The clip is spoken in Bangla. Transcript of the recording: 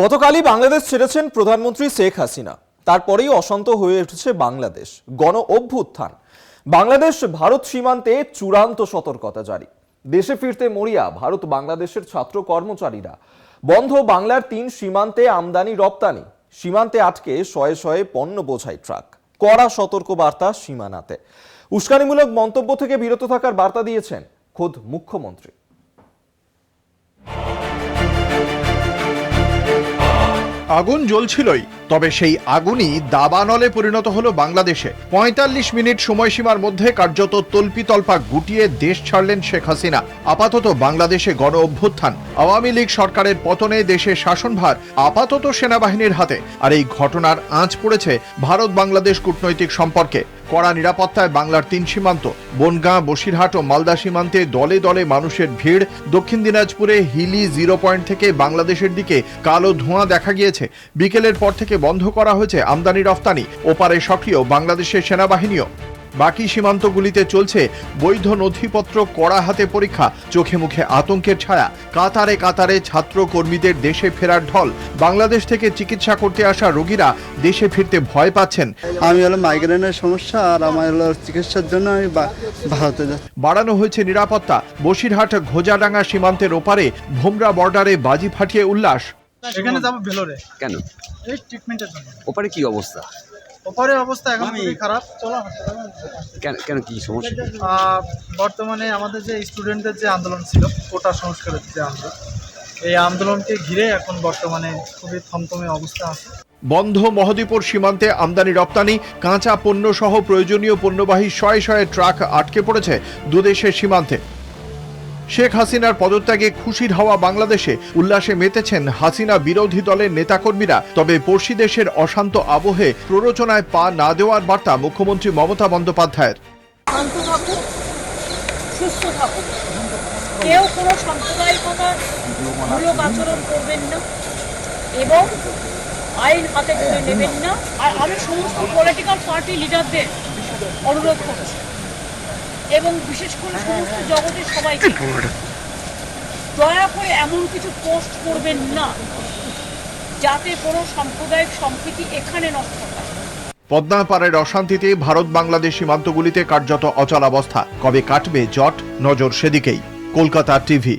গতকালই বাংলাদেশ ছেড়েছেন প্রধানমন্ত্রী শেখ হাসিনা। তারপরেই অশান্ত হয়ে উঠেছে বাংলাদেশ। গণ অভ্যুত্থান। বাংলাদেশ ভারত সীমান্তে চূড়ান্ত সতর্কতা জারি। দেশে ফিরতে মরিয়া, ভারত বাংলাদেশের ছাত্র কর্মচারীরা। বন্ধ বাংলার তিন সীমান্তে আমদানি রপ্তানি। সীমান্তে আটকে শয়ে শয়ে পণ্য বোঝাই ট্রাক। কড়া সতর্ক বার্তা সীমানাতে। উস্কানিমূলক মন্তব্য থেকে বিরত থাকার বার্তা দিয়েছেন খোদ মুখ্যমন্ত্রী। আগুন জ্বলছিলই, তবে সেই আগুনই দাবানলে পরিণত হলো বাংলাদেশে। পঁয়তাল্লিশ মিনিট সময়সীমার মধ্যে কার্যত তল্পিতল্পা গুটিয়ে দেশ ছাড়লেন শেখ হাসিনা। আপাতত বাংলাদেশে গণ অভ্যুত্থান। আওয়ামী লীগ সরকারের পতনে দেশের শাসনভার আপাতত সেনাবাহিনীর হাতে। আর এই ঘটনার আঁচ পড়েছে ভারত বাংলাদেশ কূটনৈতিক সম্পর্কে। কড়া নিরাপত্তায় বাংলার তিন সীমান্ত, বনগাঁ, বসিরহাট ও মালদা সীমান্তে দলে দলে মানুষের ভিড়। দক্ষিণ দিনাজপুরে হিলি জিরো পয়েন্ট থেকে বাংলাদেশের দিকে কালো ধোঁয়া দেখা গিয়েছে। বিকেলের পর থেকে বন্ধ করা হয়েছে আমদানি রফতানি। ওপারে সক্রিয় বাংলাদেশের সেনাবাহিনীও। বাকি সীমান্তগুলিতে চলছে বৈধ নথিপত্র কড়া হাতে পরীক্ষা। চোখে মুখে আতঙ্কের ছায়া। কাতারে কাতারে ছাত্র কর্মীদের দেশে ফেরার ঢল। বাংলাদেশ থেকে চিকিৎসা করতে আসা রোগীরা দেশে ফিরতে ভয় পাচ্ছেন। আমি হলো মাইগ্রেনের সমস্যা আর আমার হলো চিকিৎসার জন্য আমি ভারতে বাড়ানো হয়েছে নিরাপত্তা। বসিরহাট ঘোজাডাঙ্গা সীমান্তের ওপারে ভোমরা বর্ডারে বাজি ফাটিয়ে উল্লাস। সেখানে যাব ভেলোরে। কেন? এই ট্রিটমেন্টের জন্য। ওপারে কি অবস্থা? ওপরের অবস্থা এখন খুবই খারাপ। চলো কেন কেন কি সমস্যা? বর্তমানে আমাদের যে স্টুডেন্টদের যে আন্দোলন ছিল কোটা সংস্কারের যে আন্দোলন এই আন্দোলনকে ঘিরে এখন বর্তমানে খুবই থমথমে অবস্থা আছে। বন্ধ মহদীপুর সীমান্তে আমদানি রপ্তানি কাঁচা পণ্য সহ প্রয়োজনীয় পণ্যবাহী শয়ে শয়ে ট্রাক আটকে পড়েছে দুদেশের সীমান্তে। শেখ হাসিনার পদত্যাগে খুশির হওয়া বাংলাদেশে। উল্লাসে মেতেছেন হাসিনা বিরোধী দলের নেতাকর্মীরা। তবে পড়শি দেশের অশান্ত আবহে প্ররোচনায় পা না দেওয়ার বার্তা মুখ্যমন্ত্রী মমতা বন্দ্যোপাধ্যায়ের। এবং আইন হাতে তুলে নেবেন না। আর আমি সমস্ত পলিটিক্যাল পার্টি লিডারদের অনুরোধ করছি। এবং বিশেষ করে সমস্ত জগতের সবাইকে। দয়া করে এমন কিছু পোস্ট করবেন না যাতে কোনো সাম্প্রদায়িক সম্প্রীতি এখানে নষ্ট হয়। পদ্মাপাড়ের অশান্তিতে ভারত বাংলাদেশ সীমান্তগুলিতে কার্যত অচলাবস্থা। কবে কাটবে জট? নজর সেদিকেই। কলকাতা টিভি।